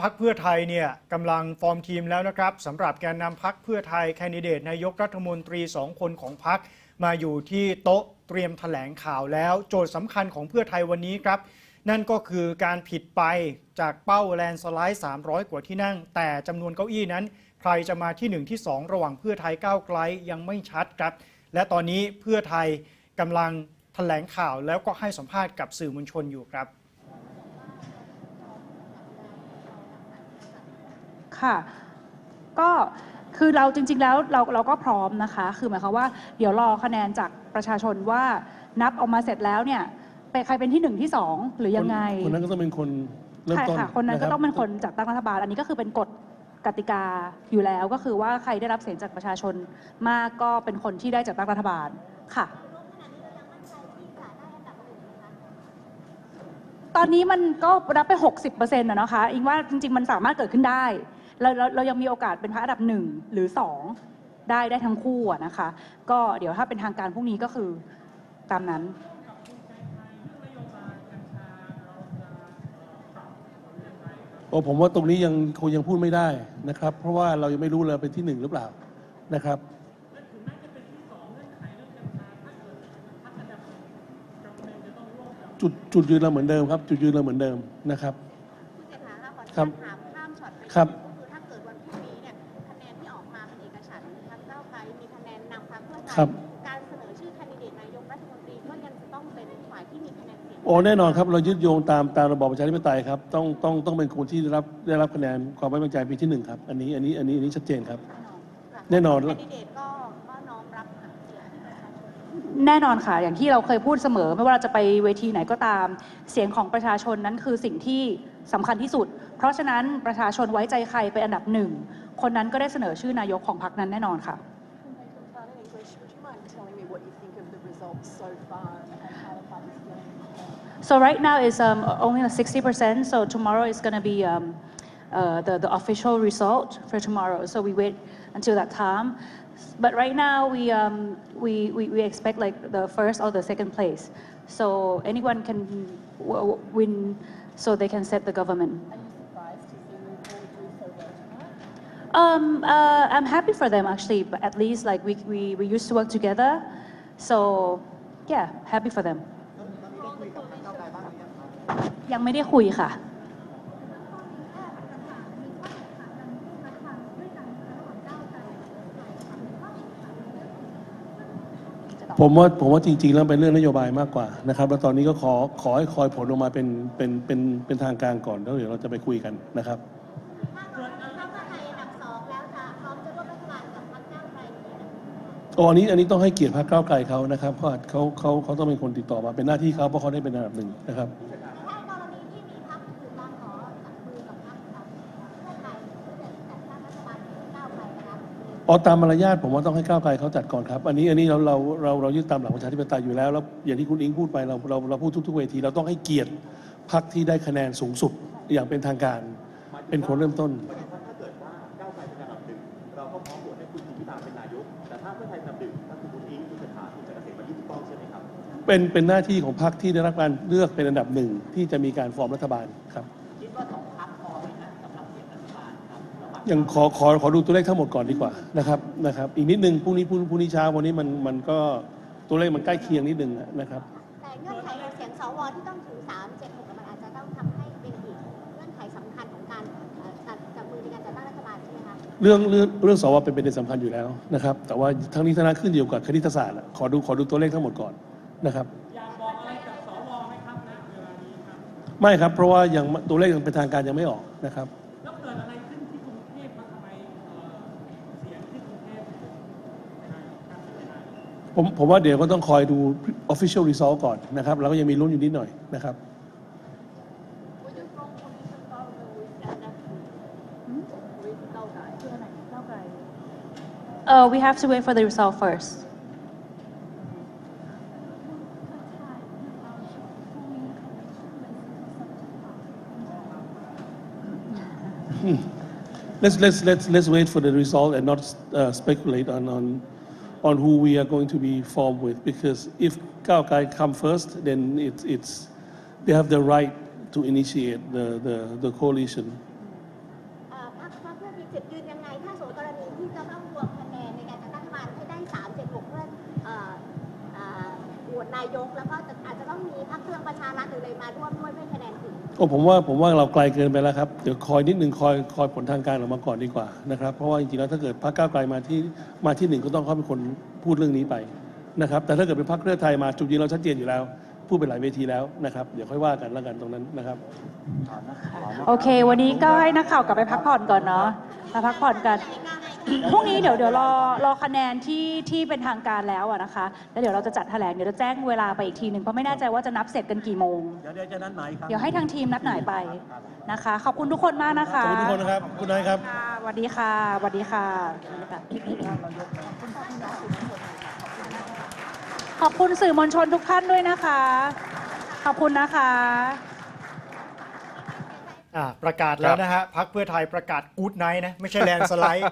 พักเพื่อไทยเนี่ยกำลังฟอร์มทีมแล้วนะครับสำหรับแกนนำพักเพื่อไทยแคนดิเดตนายกรัฐมนตรีสองคนของพักมาอยู่ที่โต๊ะเตรียมแถลงข่าวแล้ว โจทย์สำคัญของเพื่อไทยวันนี้ครับ นั่นก็คือการผิดไปจากเป้าแลนสไลด์ 300 กว่าที่นั่ง แต่จำนวนเก้าอี้นั้น ใครจะมาที่ 1 ที่ 2 ระหว่างเพื่อไทยก้าวไกลยังไม่ชัดครับ และตอนนี้เพื่อไทยกำลังแถลงข่าวแล้วก็ให้สัมภาษณ์กับสื่อมวลชนอยู่ครับ ค่ะ ก็คือเราจริง ๆ แล้วเราเราก็พร้อมนะคะ คือหมายความว่าเดี๋ยวรอคะแนนจากประชาชนว่านับออกมาเสร็จแล้วเนี่ยเป็นใครเป็นที่หนึ่งที่สองหรือยังไงคนคนนั้นก็ต้องเป็นคนเริ่มใช่ต้นค่ะคนนั้นก็ะรับต้องเป็นคนจัดตั้งรัฐบาล อันนี้ก็คือเป็นกฎกติกาอยู่แล้วก็คือว่าใครได้รับเสียงจากประชาชนมากก็เป็นคนที่ได้จัดตั้งรัฐบาลค่ะ ตอนนี้มันก็รับไป 60%นะนะคะอิงว่าจริง ๆ มันสามารถเกิดขึ้นได้ เราเราเรายังมีโอกาสเป็นพระอันดับหนึ่งหรือสองได้ได้ทั้งคู่อะนะคะ ก็เดี๋ยวถ้าเป็นทางการพรุ่งนี้ก็คือตามนั้น โอ้ผมว่าตรงนี้ยังคงยังพูดไม่ได้นะครับ เพราะว่าเรายังไม่รู้เลยเป็นที่หนึ่งหรือเปล่านะครับ จุดจุดยืนเราเหมือนเดิมครับ จุดยืนเราเหมือนเดิมนะครับ คุณเศรษฐาคะขอครับถามข้ามช็อตไป ครับ พรรคก้าวไกลมีคะแนนนำพรรคเพื่อไทยครับ การเสนอชื่อแคนดิเดตนายกรัฐมนตรีก็ยังจะต้องเป็นฝ่ายที่มีคะแนนเสียงโอ้แน่นอนครับเรายึดโยงตามตามระบอบประชาธิปไตยครับต้องต้องต้องเป็นคนที่ได้รับได้รับคะแนนความไว้วางใจเป็นที่หนึ่งครับอันนี้อันนี้อันนี้อันนี้ชัดเจนครับแน่นอน แคนดิเดตก็ก็น้อมรับเสียงที่ประชาชน แน่นอนค่ะ อย่างที่เราเคยพูดเสมอ ไม่ว่าเราจะไปเวทีไหนก็ตาม เสียงของประชาชนนั้นคือสิ่งที่สำคัญที่สุด เพราะฉะนั้นประชาชนไว้ใจใครเป็นอันดับหนึ่ง คนนั้นก็ได้เสนอชื่อนายกของพรรคนั้นแน่นอนค่ะ so far and how the party's feeling? So right now is um, only 60%. So tomorrow is going to be um, uh, the, the official result for tomorrow. So we wait until that time. But right now we, um, we, we, we expect like the first or the second place. So anyone can win so they can set the government. Are you surprised to see them all do so well tonight? Um, uh, I'm happy for them actually, but at least like we, we, we used to work together. So yeah, happy for them. ยังไม่ได้คุยค่ะ ผมว่าผมว่าจริงๆแล้วเป็นเรื่องนโยบายมากกว่านะครับ แล้วตอนนี้ก็ขอขอให้คอยผลออกมาเป็นเป็นเป็นเป็นทางการก่อนแล้วเดี๋ยวเราจะไปคุยกันนะครับ โอ้อันนี้อันนี้ต้องให้เกียรติพรรคก้าวไกลเขานะครับเพราะเขาเขาเขาต้องเป็นคนติดต่อมาเป็นหน้าที่เขาเพราะเขาได้เป็นอันดับหนึ่งนะครับ ถ้ากรณีที่มีพรรคอื่นมาขอจับมือกับพรรคเพื่อไทยเพื่อจะจัดตั้งรัฐบาลกับก้าวไกลนะคะอ๋อตามมารยาทผมว่าต้องให้ก้าวไกลเขาจัดก่อนครับ อันนี้อันนี้เราเราเราเรายึดตามหลักประชาธิปไตยอยู่แล้วแล้วอย่างที่คุณอิงพูดไปเราเราเราพูดทุกๆเวทีเราต้องให้เกียรติพรรคที่ได้คะแนนสูงสุดอย่างเป็นทางการ เป็นคนเริ่มต้น เราก็พร้อมโหวตให้คุณทิมพิธาเป็นนายก แต่ถ้าเพื่อไทยเป็นอันดับหนึ่งถ้าคุณคุณอิงคุณเศรษฐาคุณจะเกษมมันยิ่งถูกต้องใช่ไหมครับเป็นเป็นหน้าที่ของพรรคที่ได้รับการเลือกเป็นอันดับหนึ่งที่จะมีการฟอร์มรัฐบาลครับยังขอขอขอดูตัวเลขทั้งหมดก่อนดีกว่านะครับนะครับ อีกนิดนึงพรุ่งนี้พรุ่งพรุ่งนี้เช้าวันนี้มันมันก็ตัวเลขมันใกล้เคียงนิดนึงนะครับ เรื่องเรื่องเรื่องสวเป็นประเด็นสำคัญอยู่แล้วนะครับ แต่ว่าทั้งนี้ทั้งนั้นขึ้นอยู่กับคณิตศาสตร์อะขอดูขอดูตัวเลขทั้งหมดก่อนนะครับไม่ครับ เพราะว่ายังตัวเลขยังเป็นทางการยังไม่ออกนะครับผมผมว่าเดี๋ยวก็ต้องคอยดู official result ก่อนนะครับ แล้วก็ยังมีลุ้นอยู่นิดหน่อยนะครับ Uh, we have to wait for the result first. Let's, let's, let's, let's wait for the result and not uh, speculate on, on, on who we are going to be formed with. Because if Gao Gai come first, then it's, it's, they have the right to initiate the, the, the coalition. ายกแล้วก็จะอาจจะต้องมีพรรคพลังประชารัฐหรืออะไรมาร่วมด้วยเพื่อให้คะแนนถึงโอ้ผมว่าผมว่าเราไกลเกินไปแล้วครับเดี๋ยวคอยนิดหนึ่งคอยคอยผลทางการออกมาก่อนดีกว่านะครับเพราะว่าจริงๆแล้วถ้าเกิดพรรคก้าวไกลมาที่มาที่หนึ่งก็ต้องเขาเป็นคนพูดเรื่องนี้ไปนะครับแต่ถ้าเกิดเป็นพรรคเพื่อไทยมาจุดยืนเราชัดเจนอยู่แล้ว พูดไปหลายเวทีแล้วนะครับเดี๋ยวค่อยว่ากันแล้วกันตรงนั้นนะครับ โอเค วันนี้ก็ให้นักข่าวกลับไปพักผ่อนก่อนเนาะมาพักผ่อนกัน พรุ่งนี้เดี๋ยวเดี๋ยวรอรอคะแนนที่ที่เป็นทางการแล้วอะนะคะ แล้วเดี๋ยวเราจะจัดแถลงเดี๋ยวจะแจ้งเวลาไปอีกทีหนึ่งเพราะไม่แน่ใจว่าจะนับเสร็จกันกี่โมง เดี๋ยวเดี๋ยวจะนัดหมายครับเดี๋ยวให้ทางทีมนัดหมายไปนะคะ ขอบคุณทุกคนมากนะคะขอบคุณทุกคนนะครับคุณนายครับ ค่ะสวัสดีค่ะสวัสดีค่ะสวัสดีค่ะขอบคุณสื่อมวลชนทุกท่านด้วยนะคะ ขอบคุณนะคะอ่า ประกาศแล้วนะฮะพักเพื่อไทยประกาศกู๊ดไนท์นะ ไม่ใช่แลนสไลด์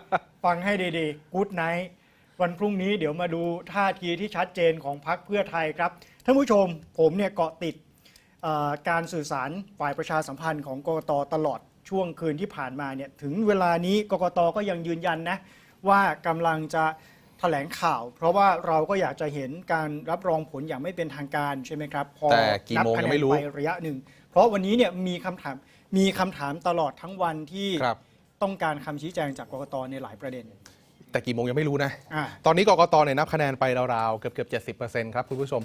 ฟังให้ดีๆกู๊ดไนท์วันพรุ่งนี้เดี๋ยวมาดูท่าทีที่ชัดเจนของพักเพื่อไทยครับท่านผู้ชมผมเนี่ยเกาะติดเอ่อการสื่อสารฝ่ายประชาสัมพันธ์ของกกตตลอดช่วงคืนที่ผ่านมาเนี่ยถึงเวลานี้กกตก็ยังยืนยันนะว่ากำลังจะ แถลงข่าว เพราะว่าเราก็อยากจะเห็นการรับรองผลอย่างไม่เป็นทางการใช่ไหมครับ พอแต่กี่โมงนับคะยังแนไม่นรู้ ไประยะหนึ่ง เพราะวันนี้เนี่ยมีคำถามมีคำถามตลอดทั้งวันที่ครับ ต้องการคำชี้แจงจากกกตในหลายประเด็นแต่กี่โมงยังไม่รู้นะ อ่า ตอนนี้กกตเนี่ยนับคะแนนไปราวๆเกือบเกือบ70%ครับ คุณผู้ชม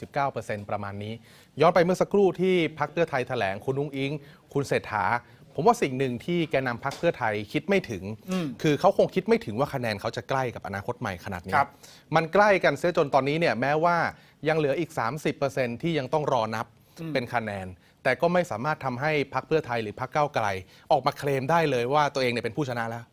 68-69%ประมาณนี้ ย้อนไปเมื่อสักครู่ที่พักเพื่อไทยแถลงคุณนุ้งอิง คุณเศรษฐา ผมว่าสิ่งหนึ่งที่แกนนำพักเพื่อไทยคิดไม่ถึงอืมคือเขาคงคิดไม่ถึงว่าคะแนนเขาจะใกล้กับอนาคตใหม่ขนาดนี้ครับมันใกล้กันเสียจนตอนนี้เนี่ยแม้ว่ายังเหลืออีก 30%ที่ยังต้องรอนับเป็นคะแนน แต่ก็ไม่สามารถทำให้พักเพื่อไทยหรือพักเก้าวไกล ออกมาเคลมได้เลยว่าตัวเองเนี่ยเป็นผู้ชนะแล้ว